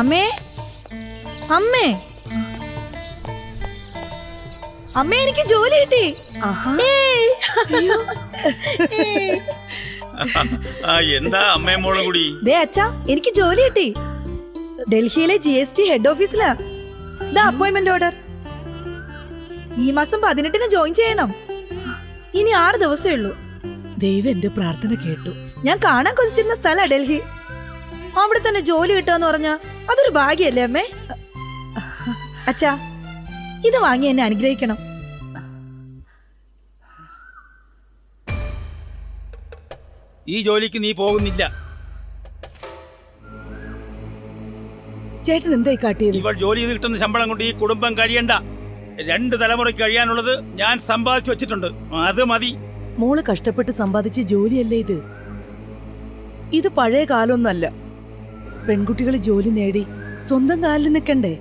അമ്മേ? അമ്മേ? അമ്മേ എനിക്ക് ജോലി കിട്ടി. എന്താ അമ്മയും മോളും കൂടി? ദേ അച്ഛാ എനിക്ക് ജോലി കിട്ടി. ഡൽഹിയിലെ ജി എസ് ടി ഹെഡ് ഓഫീസിലാ ദ അപ്പോയിന്റ്മെന്റ് ഓർഡർ ഈ മാസം പതിനെട്ടിന് ജോയിൻ ചെയ്യണം. ഇനി ആറ് ദിവസമേ ഉള്ളൂ. ദൈവം എന്റെ പ്രാർത്ഥന കേട്ടു. ഞാൻ കാണാൻ കൊതിച്ചിരുന്ന സ്ഥലാ ഡൽഹി. അവിടെ തന്നെ ജോലി കിട്ടുക പറഞ്ഞ അതൊരു ഭാഗ്യല്ലേ അമ്മേ? അച്ഛാ ഇത് വാങ്ങി എന്നെ അനുഗ്രഹിക്കണം. ഈ ജോലിക്ക് നീ പോകുന്നില്ല. ചേട്ടൻ എന്തായി കാട്ടിയത്? ഇവൾ ജോലി ചെയ്ത് കിട്ടുന്ന ശമ്പളം കൊണ്ട് ഈ കുടുംബം കഴിയണ്ട. രണ്ട് തലമുറയ്ക്ക് കഴിയാനുള്ളത് ഞാൻ സമ്പാദിച്ചു വെച്ചിട്ടുണ്ട്. അത് മതി. മോൾ കഷ്ടപ്പെട്ട് സമ്പാദിച്ച ജോലിയല്ലേ ഇത്? ഇത് പഴയ കാലമൊന്നല്ല പെൺകുട്ടികൾ ജോലി നേടി സ്വന്തം കാലിൽ നിൽക്കണ്ടേ?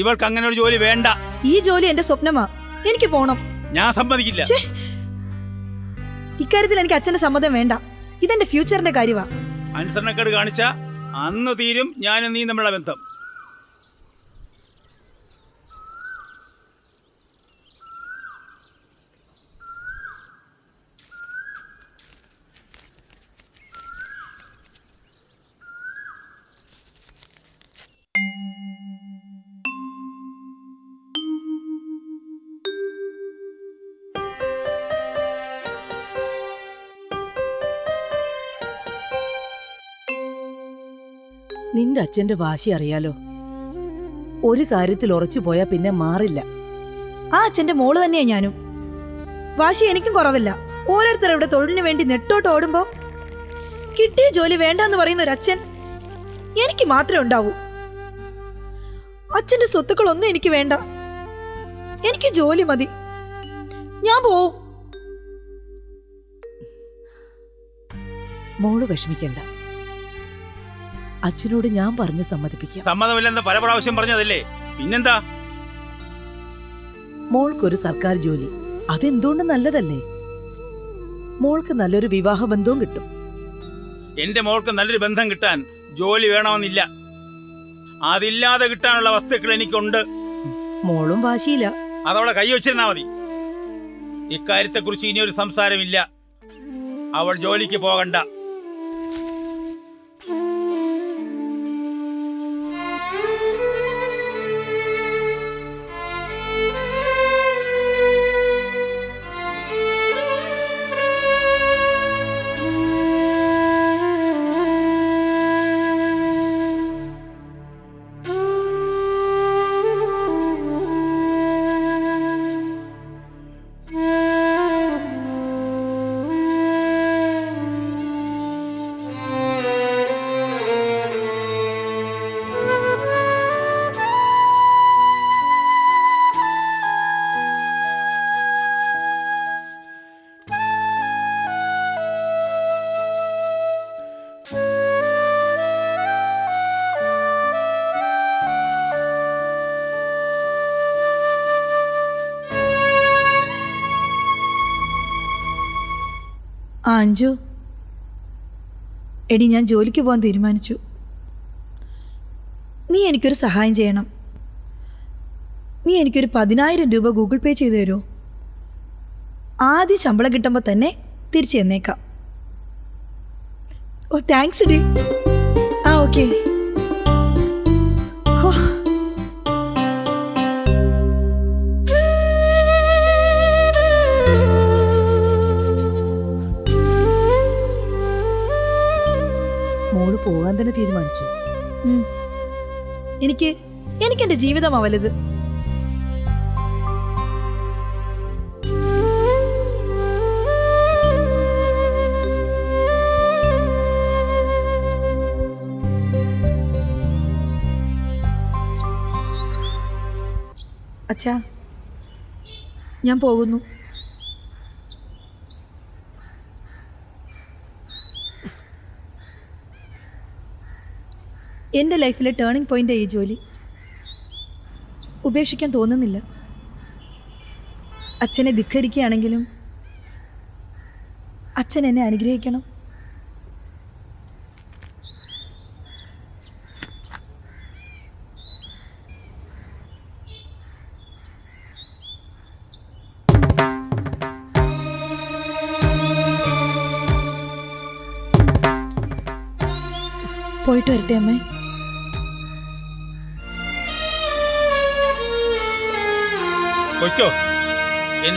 ഇവൾക്ക് അങ്ങനെ ഒരു ജോലി വേണ്ട. ഈ ജോലി എന്റെ സ്വപ്നമാ. എനിക്ക് പോണം. ഞാൻ സമ്മതിക്കില്ല! ഇക്കാര്യത്തിൽ എനിക്ക് അച്ഛന്റെ സമ്മതം വേണ്ട. ഇതെന്റെ ഫ്യൂച്ചറിന്റെ കാര്യമാ അനുസരണക്കേട് കാണിച്ച അന്ന് തീരും ഞാനും നീ നമ്മളെ ബന്ധം. നിന്റെ അച്ഛന്റെ വാശി അറിയാലോ. ഒരു കാര്യത്തിൽ ഉറച്ചു പോയാ പിന്നെ മാറില്ല. ആ അച്ഛന്റെ മോൾ തന്നെയാ ഞാനും. വാശി എനിക്കും കുറവില്ല. ഓരോരുത്തർ ഇവിടെ തൊഴിലിന് വേണ്ടി നെട്ടോട്ട് ഓടുമ്പോ കിട്ടിയ ജോലി വേണ്ടെന്ന് പറയുന്ന ഒരു അച്ഛൻ എനിക്ക് മാത്രമേ ഉണ്ടാവൂ. അച്ഛന്റെ സ്വത്തുക്കളൊന്നും എനിക്ക് വേണ്ട. എനിക്ക് ജോലി മതി. ഞാൻ പോവും. മോൾ വിഷമിക്കണ്ട. അച്ഛനോട് ഞാൻ പറഞ്ഞ് സമ്മതിപ്പിക്കാം. സമ്മതമില്ലെന്ന് പല പ്രാവശ്യം പറഞ്ഞതല്ലേ? പിന്നെന്താ? മോൾക്കൊരു സർക്കാർ ജോലി. അതെന്തുകൊണ്ട് നല്ലതല്ലേ? മോൾക്ക് നല്ലൊരു വിവാഹ ബന്ധവും കിട്ടും. എന്റെ മോൾക്ക് നല്ലൊരു ബന്ധം കിട്ടാൻ ജോലി വേണമെന്നില്ല. അതില്ലാതെ കിട്ടാനുള്ള വസ്തുക്കൾ എനിക്കുണ്ട്. മോളും വാശിയില്ല. അതവളെ കൈവച്ചിരുന്നാ മതി. ഇക്കാര്യത്തെക്കുറിച്ച് ഇനിയൊരു സംസാരമില്ല. അവൾ ജോലിക്ക് പോകണ്ട. ആ അഞ്ജു. എടി ഞാൻ ജോലിക്ക് പോകാൻ തീരുമാനിച്ചു. നീ എനിക്കൊരു സഹായം ചെയ്യണം. നീ എനിക്കൊരു പതിനായിരം രൂപ ഗൂഗിൾ പേ ചെയ്തു തരുമോ? ആദ്യ ശമ്പളം കിട്ടുമ്പോൾ തന്നെ തിരിച്ചു തന്നേക്കാം ഓ താങ്ക്സ് ഡി ആ ഓക്കെ. മോൾ പോകാൻ തന്നെ തീരുമാനിച്ചു. എനിക്ക് എനിക്ക് എന്റെ ജീവിതമാ വലുത് അച്ഛാ ഞാൻ പോകുന്നു. എന്റെ ലൈഫിലെ ടേണിംഗ് പോയിന്റ് ഈ ജോലി. ഉപേക്ഷിക്കാൻ തോന്നുന്നില്ല. അച്ഛനെ ധിക്കരിക്കുകയാണെങ്കിലും അച്ഛൻ എന്നെ അനുഗ്രഹിക്കണം.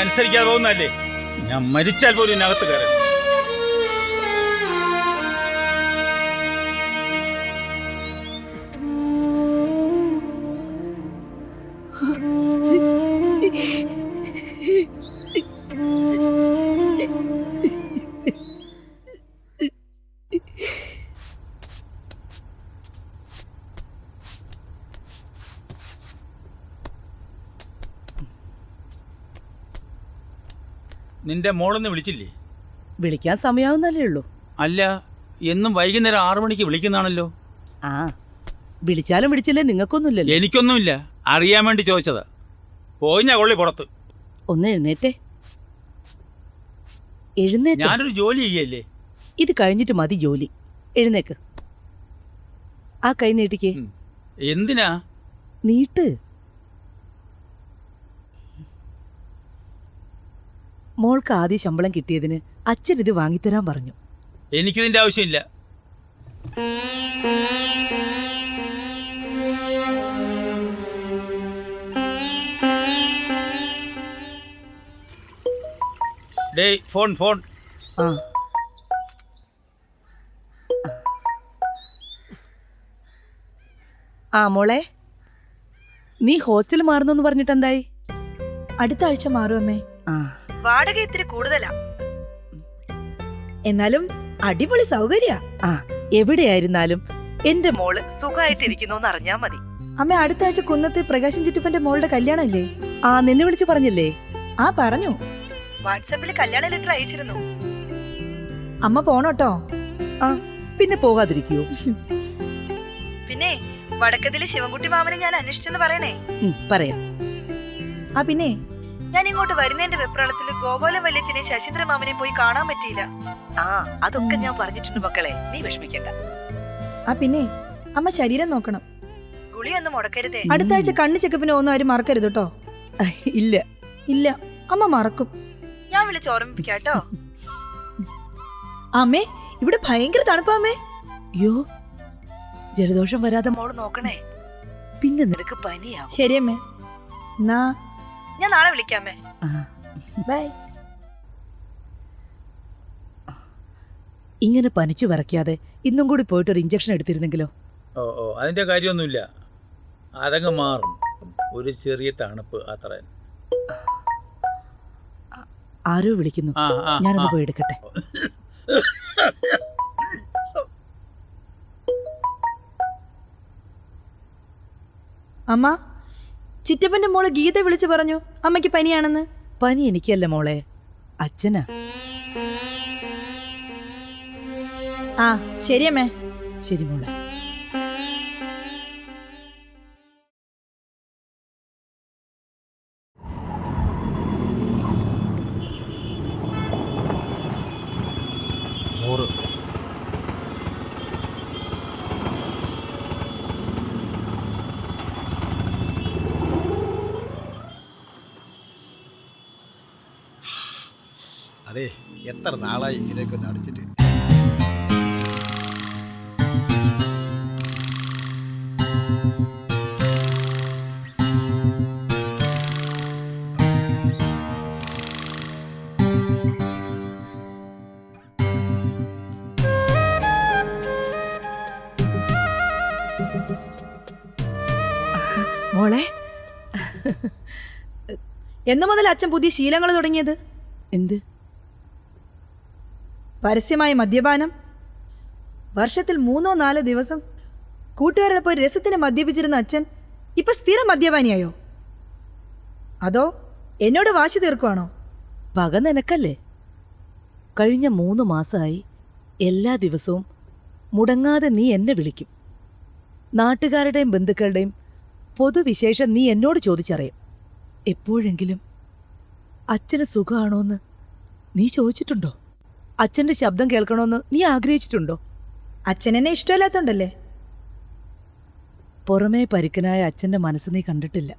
അനുസരിക്കാതെ പോകുന്നല്ലേ ഞാൻ മരിച്ചാൽ പോലും ഇതിനകത്ത് കയറി നിന്റെ മോളൊന്ന് വിളിച്ചില്ലേ? വിളിക്കാൻ സമയാവുന്നല്ലേ ഉള്ളൂ. അല്ല എന്നും വൈകുന്നേരം ആറു മണിക്ക് വിളിക്കുന്നതാണല്ലോ. ആ വിളിച്ചാലും വിളിച്ചില്ലേ നിങ്ങൾക്കൊന്നുമില്ലല്ലോ. എനിക്കൊന്നുമില്ല അറിയാൻ വേണ്ടി ചോദിച്ചതാ. പോയിഞ്ഞ കൊള്ളി പുറത്ത്. ഒന്ന് എഴുന്നേറ്റേ. എഴുന്നേറ്റ്? ഞാനൊരു ജോലി ചെയ്യല്ലേ? ഇത് കഴിഞ്ഞിട്ട് മതി ജോലി. എഴുന്നേക്ക്. ആ കൈ നീട്ടിക്കേ. എന്തിനാ? നീട്ട്. മോൾക്ക് ആദ്യ ശമ്പളം കിട്ടിയതിന് അച്ഛൻ ഇത് വാങ്ങിത്തരാൻ പറഞ്ഞു. എനിക്കിതിന്റെ ആവശ്യമില്ല. ഡേയ് ഫോൺ ഫോൺ. ആ. ആ മോളെ. നീ ഹോസ്റ്റൽ മാറുന്നെന്ന് പറഞ്ഞിട്ടെന്തായി? അടുത്ത ആഴ്ച മാറുമേ അമ്മേ. ആ. വാടക ഇത്തിരി കൂടുതലാ. എന്നാലും അടിപൊളി സൗകര്യ. ആ എവിടെയായിരുന്നാലും എന്റെ മോൾ സുഖമായിട്ടിരിക്കുന്നോന്ന് അറിഞ്ഞാ മതി. അമ്മ അടുത്ത ആഴ്ച കുന്നത്തെ പ്രകാശൻ ചുറ്റുപ്പന്റെ മോളുടെ കല്യാണം ഇല്ലേ ആ നിന്നെ വിളിച്ചു പറഞ്ഞില്ലേ? ആ പറഞ്ഞു. വാട്സാപ്പിൽ കല്യാണ ലെറ്റർ അയച്ചിരുന്നു. അമ്മ പോണോട്ടോ? ആ പിന്നെ പോകാതിരിക്കൂ പിന്നെ വടക്കതിലെ ശിവൻകുട്ടി മാമനെ ഞാൻ അന്വേഷിച്ചെന്ന് പറയണേ. പറയാ പറയാം. ആ പിന്നെ? ഞാൻ ഇങ്ങോട്ട് വരുന്നതിന്റെ വെപ്രാളത്തിൽ ഗോപാലം വല്യച്ഛനെ ശശീന്ദ്ര മാമനെ പോയി കാണാൻ പറ്റിയില്ല. ആ അതൊക്കെ ഞാൻ പറഞ്ഞിട്ടുണ്ട് മക്കളെ. നീ വിഷമിക്കണ്ട. ആ പിന്നെ അമ്മ ശരീരം നോക്കണം. ഗുളിയൊന്നും മുടക്കരുതേ. അടുത്ത ആഴ്ച കണ്ണു ചെക്കപ്പിന് ഒന്നും ആരും മറക്കരുത് കേട്ടോ. ഇല്ല. ഇല്ല. അമ്മ മറക്കും. ഞാൻ വിളിച്ച് ഓർമ്മിപ്പിക്കാട്ടോ അമ്മേ ഇവിടെ ഭയങ്കര തണുപ്പാമേ അയ്യോ ജലദോഷം വരാതെ മോൾ നോക്കണേ. പിന്നെ നിനക്ക് പനിയാ. ശരിയമ്മേ എന്നാ ഞാൻ നാളെ വിളിക്കാമേ. ബൈ. ഇങ്ങനെ പനിച്ചു വരയ്ക്കാതെ ഇന്നും കൂടി പോയിട്ട് ഒരു ഇഞ്ചക്ഷൻ എടുത്തിരുന്നെങ്കിലോ? ഓ ഓ അതിന്റെ കാര്യമൊന്നുമില്ല. അതങ്ങ് മാറും. ഒരു ചെറിയ തണുപ്പ് അത്ര. ആരോ വിളിക്കുന്നു. ഞാനത് ഞാനൊന്ന് പോയി എടുക്കട്ടെ. അമ്മ? ചിറ്റപ്പന്റെ മോൾ ഗീത വിളിച്ചു പറഞ്ഞു അമ്മയ്ക്ക് പനിയാണെന്ന്? പനി എനിക്കല്ല മോളെ. അച്ഛനാ. ആ ശരിയമ്മേ. ശരി മോളെ. അതെ എത്ര നാളായി ഇങ്ങനെയൊക്കെ ഒന്ന് അടിച്ചിട്ട്? മോളെ? എന്നു മുതൽ അച്ഛൻ പുതിയ ശീലങ്ങൾ തുടങ്ങിയത്? എന്ത്? പരസ്യമായ മദ്യപാനം? വർഷത്തിൽ മൂന്നോ നാലോ ദിവസം കൂട്ടുകാരോടൊപ്പം രസത്തിന് മദ്യപിച്ചിരുന്ന അച്ഛൻ ഇപ്പൊ സ്ഥിരം മദ്യപാനിയായോ? അതോ എന്നോട് വാശി തീർക്കുവാണോ? പക നിനക്കല്ലേ? കഴിഞ്ഞ മൂന്ന് മാസമായി എല്ലാ ദിവസവും മുടങ്ങാതെ നീ എന്നെ വിളിക്കും. നാട്ടുകാരുടെയും ബന്ധുക്കളുടെയും പൊതുവിശേഷം നീ എന്നോട് ചോദിച്ചറിയും. എപ്പോഴെങ്കിലും അച്ഛന് സുഖമാണോന്ന് നീ ചോദിച്ചിട്ടുണ്ടോ? അച്ഛന്റെ ശബ്ദം കേൾക്കണമെന്ന് നീ ആഗ്രഹിച്ചിട്ടുണ്ടോ? അച്ഛനെന്നെ ഇഷ്ടമല്ലാത്തോണ്ടല്ലേ? പുറമേ പരുക്കനായ അച്ഛന്റെ മനസ്സ് നീ കണ്ടിട്ടില്ല.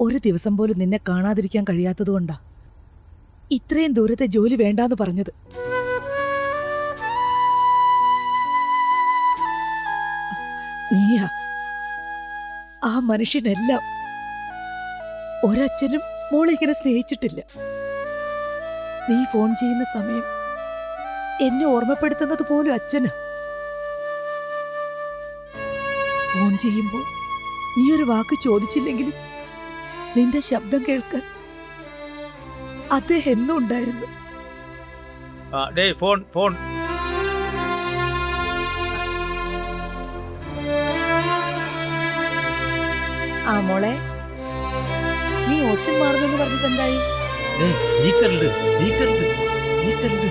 ഒരു ദിവസം പോലും നിന്നെ കാണാതിരിക്കാൻ കഴിയാത്തതുകൊണ്ടാ ഇത്രയും ദൂരത്തെ ജോലി വേണ്ടാന്ന് പറഞ്ഞത്. നീയാ. ആ മനുഷ്യനെല്ലാം ഒരച്ഛനും മോളെ ഇങ്ങനെ സ്നേഹിച്ചിട്ടില്ല. നീ ഫോൺ ചെയ്യുന്ന സമയം എന്നെ ഓർമ്മപ്പെടുത്തുന്നത് പോലും അച്ഛന്. ഫോൺ ചെയ്യുമ്പോൾ നീ ഒരു വാക്ക് ചോദിച്ചില്ലെങ്കിലും നിന്റെ ശബ്ദം കേൾക്കാൻ അദ്ദേഹം എന്നും ഉണ്ടായിരുന്നു. Phone phone. ആ മോളെ നീ ഹോസ്റ്റൽ മാറുന്നെന്ന് പറഞ്ഞിട്ട് എന്തായി സ്പീക്കറുണ്ട് സ്പീക്കറുണ്ട് സ്പീക്കറുണ്ട്.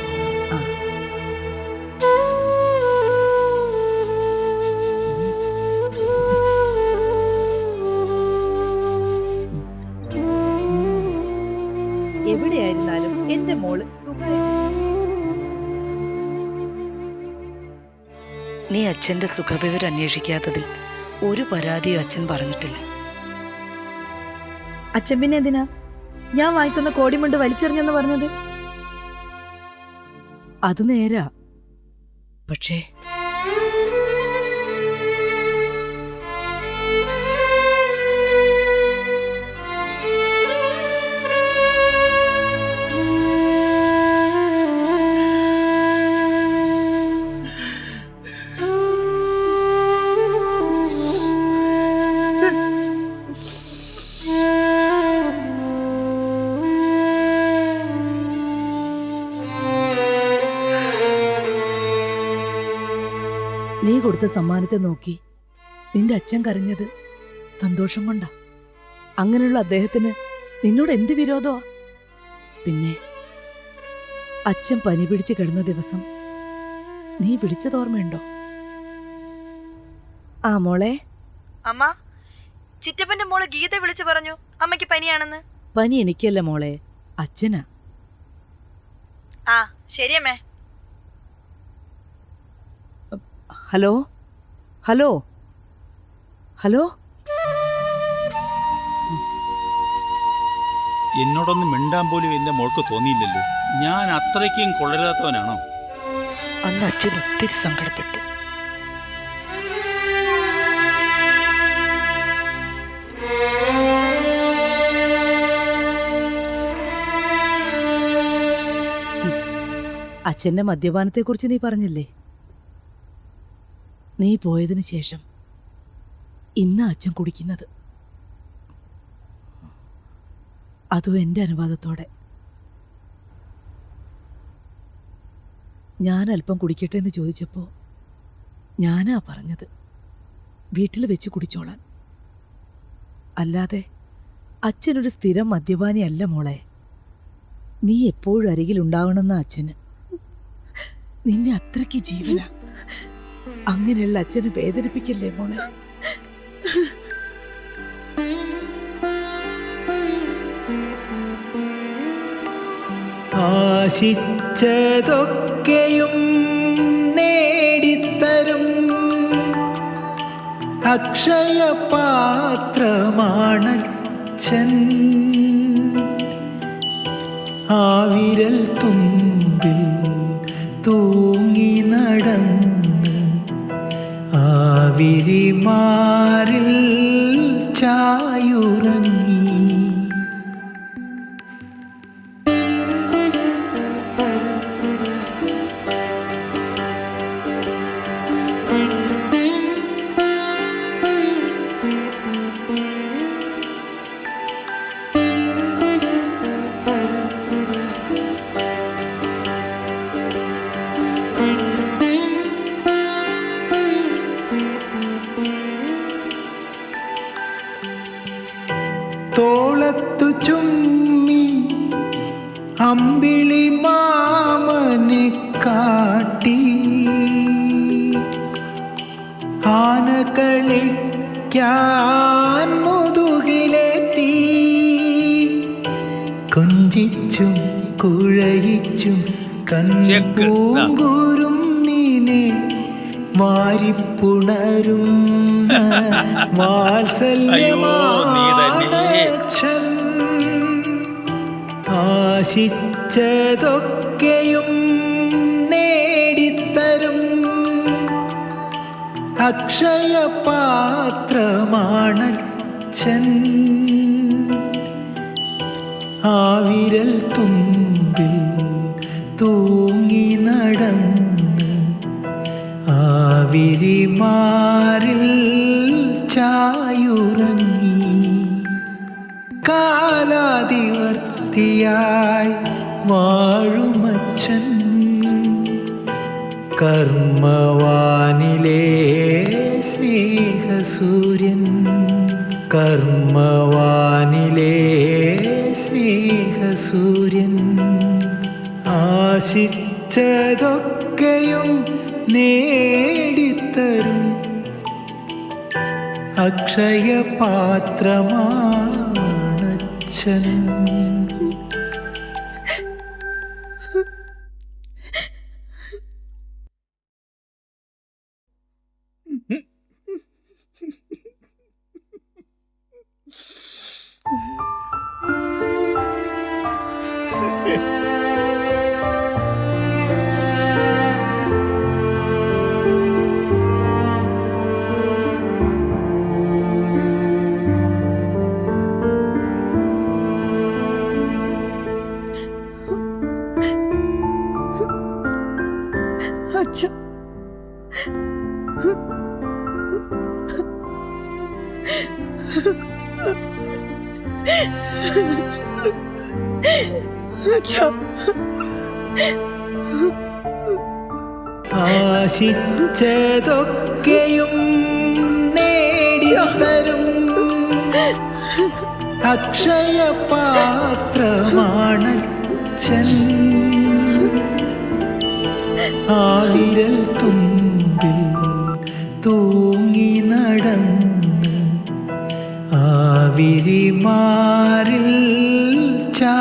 എവിടെയായിരുന്നാലും എന്റെ മോൾ സുഖമായി നീ അച്ഛന്റെ സുഖവിവരം അന്വേഷിക്കാത്തതിൽ ഒരു പരാതിയും അച്ഛൻ പറഞ്ഞിട്ടില്ല. അച്ഛൻ പിന്നെ എന്തിനാ? ഞാൻ വാങ്ങിത്തന്ന കോടിമുണ്ട് വലിച്ചെറിഞ്ഞെന്ന് പറഞ്ഞത്? അത് നേരാ. പക്ഷേ കൊടുത്ത സമ്മാനത്തെ നോക്കി നിന്റെ അച്ഛൻ കരഞ്ഞത് സന്തോഷം കൊണ്ടാ. അങ്ങനെയുള്ള അദ്ദേഹത്തിന് നിന്നോട് എന്ത് വിരോധമാ? പിന്നെ അച്ഛൻ പനി പിടിച്ച് കിടന്ന ദിവസം നീ വിളിച്ചത് ഓർമ്മയുണ്ടോ? ആ മോളെ. അമ്മ ചിറ്റപ്പന്റെ മോൾ ഗീത വിളിച്ചു പറഞ്ഞു അമ്മയ്ക്ക് പനിയാണെന്ന്. പനി എനിക്കല്ല മോളെ അച്ഛനാ. ആ ശരിയമ്മേ. ഹലോ? ഹലോ? ഹലോ? എന്നോടൊന്ന് മിണ്ടാൻ പോലും എന്റെ മോൾക്ക് തോന്നിയില്ലല്ലോ. ഞാൻ അത്രയ്ക്കും കൊള്ളരുതാത്തവനാണോ? അന്ന് അച്ഛൻ ഒത്തിരി സങ്കടപ്പെട്ടു. അച്ഛന്റെ മദ്യപാനത്തെക്കുറിച്ച് നീ പറഞ്ഞില്ലേ? നീ പോയതിനു ശേഷം ഇന്ന് അച്ഛൻ കുടിക്കുന്നത്. അതും എന്റെ അനുവാദത്തോടെ. ഞാൻ അല്പം കുടിക്കട്ടെ എന്ന് ചോദിച്ചപ്പോൾ ഞാനാ പറഞ്ഞത് വീട്ടിൽ വെച്ച് കുടിച്ചോളാൻ. അല്ലാതെ അച്ഛനൊരു സ്ഥിരം മദ്യപാനിയല്ല മോളെ. നീ എപ്പോഴും അരികിലുണ്ടാവണമെന്ന അച്ഛന്. നിന്നെ അത്രയ്ക്ക് ജീവന. അങ്ങനെയുള്ള അച്ഛനെ വേദനിപ്പിക്കല്ലേ മോളെ? ആശിച്ചതൊക്കെയും നേടിത്തരും. അക്ഷയ പാത്രമാണച്ഛൻ ആവിരൽ തുമ്പിൽ തൂങ്ങി നടന്ന്. ആവിരിമാറിൽ ചായുറങ്ങി തോളത്തു ചുമ്മി അമ്പിളി മാമനെ കാട്ടി ആന കളിക്കാൻ മുതുകിലേറ്റി കൊഞ്ചിച്ചും കുഴയിച്ചും ചെക്ക്. നീനെ വാരിപ്പുണരും അയ്യോ, ആശിച്ചതൊക്കെയും നേടിത്തരും. അക്ഷയ പാത്രമാണച്ഛൻ ആവിരൽ തുമ്പിൽ തൂങ്ങി നടന്ന് ആവിരിമാറിൽ ചായുറങ്ങി. കാലാതിവർത്തിയായി വാഴുമച്ഛൻ. കർമ്മവാനിലെ സ്നേഹസൂര്യൻ. കർമ്മവാനിലെ സ്നേഹസൂര്യൻ. ആശിച്ചതൊക്കെയും നേടിത്തരും. അക്ഷയപാത്രമാണച്ഛൻ ആശിച്ചതൊക്കെയും നേടിത്തരും. അക്ഷയപാത്രമാണച്ഛൻ ആവിരൽ തുമ്പിൽ തൂങ്ങി നടന്ന് ആവിരിമാറിൽ ചാ